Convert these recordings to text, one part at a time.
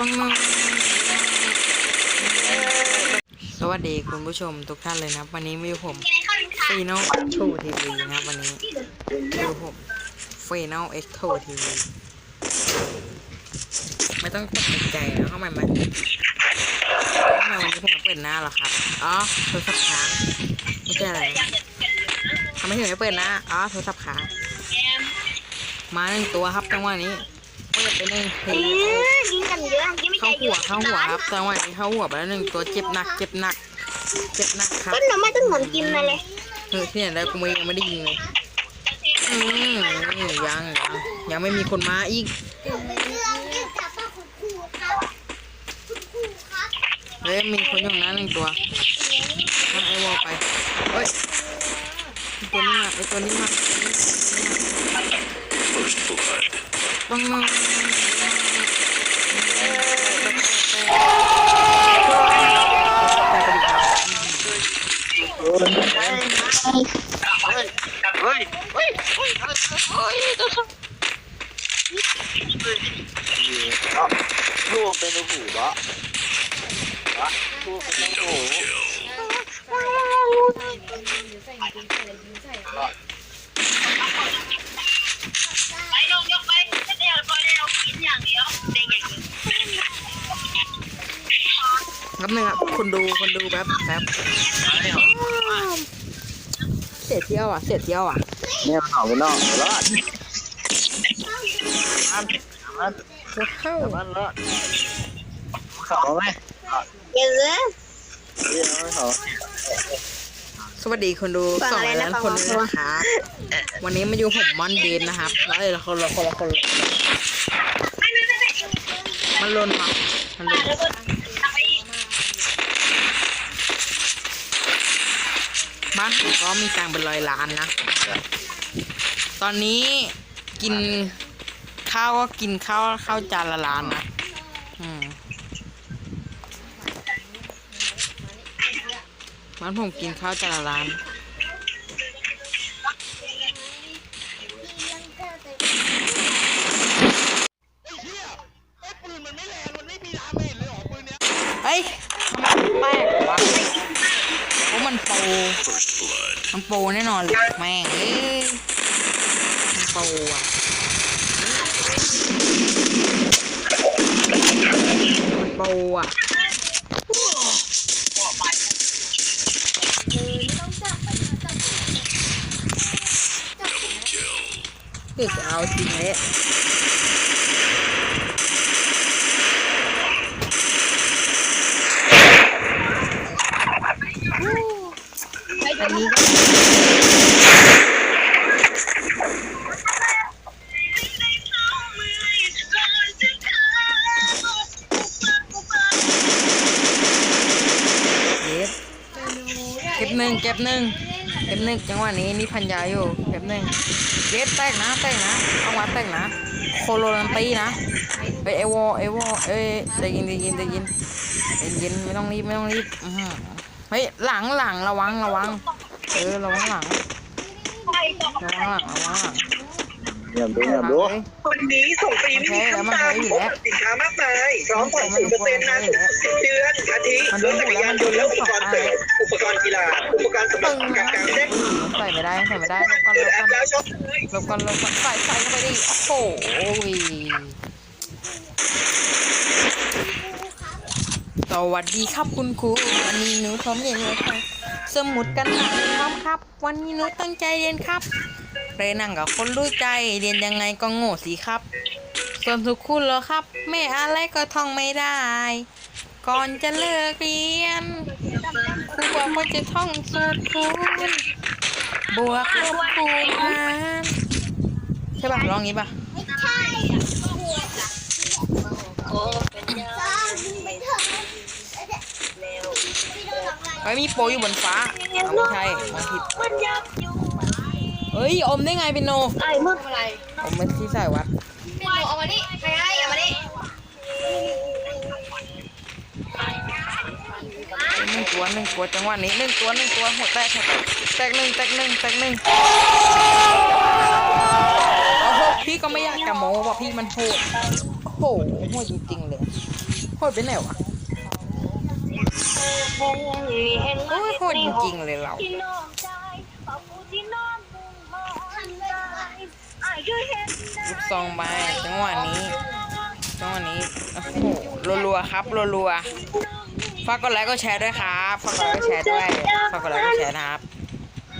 สวัสดีคุณผู้ชมทุกท่านเลยนะวันนี้มีผมฟีโนโชทีวีนะวันนี้มีผมฟีโนเอ็กโททีวีไม่ต้องตกใจนะทำไมมันทำไมวันนี้ผมมาเปิดหน้าหรอครับอ๋อโทรศัพท์ค้างไม่ใช่อะไรทำไมถึงไม่เปิดหน้าอ๋อโทรศัพท์ค้างมาหนึ่งตัวครับจังหวะนี้ ปิดไปหนึ่งทียิงกันเยอะยิงไม่ใจเข้าเยหัวอะเข้าหัวครับจังหวะนี้เข้าหัวไปแล้วหนึ่งตัวเจ็บหนักเจ็บหนักเจ็บหนักครับต้นหน่อไม้ต้นหนอนกินมาเลยเออที่ไหนได้กูไม่ยังไม่ได้ยิงเลยอืมยังยังยังไม่มีคนมาอีกเฮ้ยมีคนอยู่ตรงนั้นหนึ่งตัวมาไอวอลไปเฮ้ยไอ้ตัวนี้มาไอตัวนี้มาปัง มาแต่กระดิกครับ ลูกเป็นหูบะบะลูกเป็นหู ไปลงยกไปเดียวพอแล้วกินอย่างเดียวเด็กอย่างนี้ แป๊บนึง ครับคนดูคนดูแป๊บแป๊บเสียเที่ยวอะเสียเที่ยวอะเนี่ยมันออกไปนอกรอดมันมันเข้ามันรอดเขาไหมเยอะเรียกเขาสวัสดีคนดูฟังสองอะไรล้านนะคนฟังเลยนะครับวันนี้มาอยู่ผมมอนเดนนะครับแล้วเออคนละคนละคนละมันลนมามันลน บ้านผมก็มีตังค์เป็นร้อยล้านนะ ตอนนี้กินข้าวก็กินข้าวข้าวจานละล้านนะอืมบ้านผมกินข้าวจานละล้านเฮ้ยทำไมมันแปลกวะโอ้มันโปรมันปรแน่นอนเลยแม่งเอ้ยมันโปรอะมันโปรอะเดี๋ยวจะเอาจริงเลย นนี้ก็เก็บเก็บหนึ่งเก็บหนึ่งเก็บหนึ่งจังหวะนี้นี่พันยาอยู่เก็บหนึ่งเก็บแตกนะแตกนะเอามาแตกนะ โคโลนันตีนะเอ้ยเอวอเอวอเอ้ยได้ยินได้ยินได้ยินได้ยินไม่ต้องรีบไม่ต้องรีบอือ เฮ้ยหลังหลังระวังระวัง เออระวังหลังระวังหลังระวังหลังเยี่ยมดูเยี่ยมดูเฮ้ยวันนี้ส่งฟรีไม่มีขั้นตอนพบกับสินค้ามากมายพร้อมผ่อนศูนย์เปอร์เซ็นต์นานสิบเดือนอาทิรถจักรยานยนต์และอุปกรณ์เสริมอุปกรณ์กีฬา อุปกรณ์สำหรับการกางเล่นใส่ไม่ได้ใส่ไม่ได้ลบกันเปิลดบแอกันปแล้วช็อปเลยลบกันลบกันใส่ใส่เข้าไปดิโอ้โห สวัสดีครับคุณครูวันนี้หนูพร้อมเรียนเลยครับสมุดกันหนักพร้อมครับ วันนี้หนูตั้งใจเรียนครับเรยนนั่งกับคนรู้ใจเรียนยังไงก็โง่สิครับ ส่วนทุกคุณเหรอครับ ไม่อะไรก็ท่องไม่ได้ ก่อนจะเลิกเรียนครูบอกว่าจะท่องสูตรคูณบวกลบคูณหารใช่ป่ะร้องงี้ป่ะเฮ้ย มีโปรอยู่บนฟ้าเอาไม่ใช่มองผิดมันยับอยู่เฮ้ยอมได้ไงเป็นโนไอ้มึงอะไรอมเป็นที่ใส่วัดพี่หนูเอามานี่ใครให้เอามานี่หนึ่งตัวหนึ่งตัวจังหวะนี้หนึ่งตัวหนึ่งตัวหัวแตกหัวแตกแตกหนึ่งแตกหนึ่งแตกหนึ่งโอ้โหพี่พี่ก็ไม่อยากจะโม้ว่าพี่มันโหดโอ้โหโหดจริงๆเลยโหดไปไหนวะ โอ้ยโหดจริงเลยเราลูกซองไปจังหวะนี้จังหวะนี้โอ้โหรัวๆครับรัวๆฝากกดไลค์กดแชร์ด้วยครับฝากกดไลค์กดแชร์ด้วยฝากกดไลค์กดแชร์นะครับ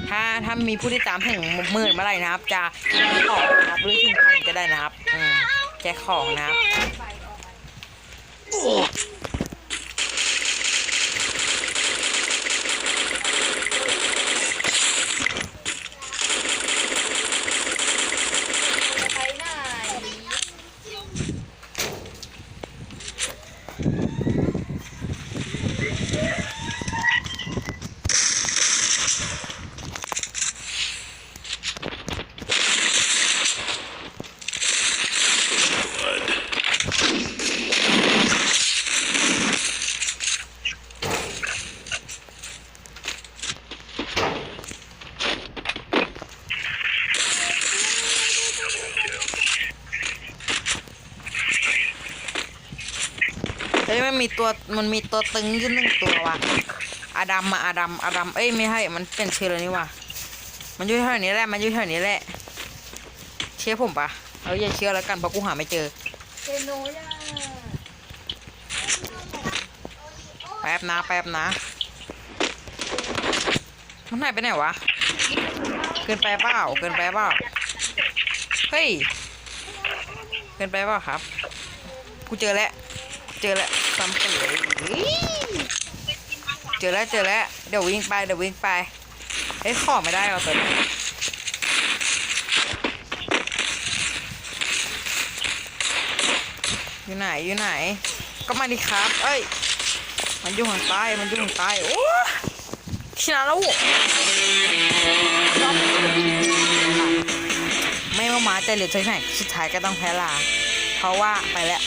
ถ้าถ้ามีผู้ที่ตามถึงหมื่นเมื่อไหร่นะครับ จะแจกของนะครับหรือถึงพันก็ได้นะครับแจกของนะครับ มันมีตัวมันมีตัวตึงขึ้นหนึ่งตัวว่ะอาดัมมาอาดัมอาดัมเอ้ยไม่ให้มันเป็นชื่ออะไรนี่ว่ะมันอยู่แถวนี้แหละมันอยู่แถวนี้แหละ เชื่อผมปะเอออย่าเชื่อแล้วกันเพราะกูหาไม่เจอเจโนย่าแป๊บนะแป๊บนะมันหายไปไหนวะเกินไปเปล่าเกินไปเปล่าเฮ้ยเกินไปเปล่าครับ กูเจอแล้วเจอแล้ว ซ้ำกันเลยเฮ้ยเจอแล้วเจอแล้วเดี๋ยววิ่งไปเดี๋ยววิ่งไปเฮ้ยขอไม่ได้เอาตัวนี้อยู่ไหนอยู่ไหน ก็มาดิครับ เอ้ย มันอยู่ข้างใต้มันอยู่ข้างใต้โอ้ชนะแล้วไม่มามาใจเหลือใจไหนสุดท้ายก็ต้องแพ้ลา เพราะว่าไปแล้ว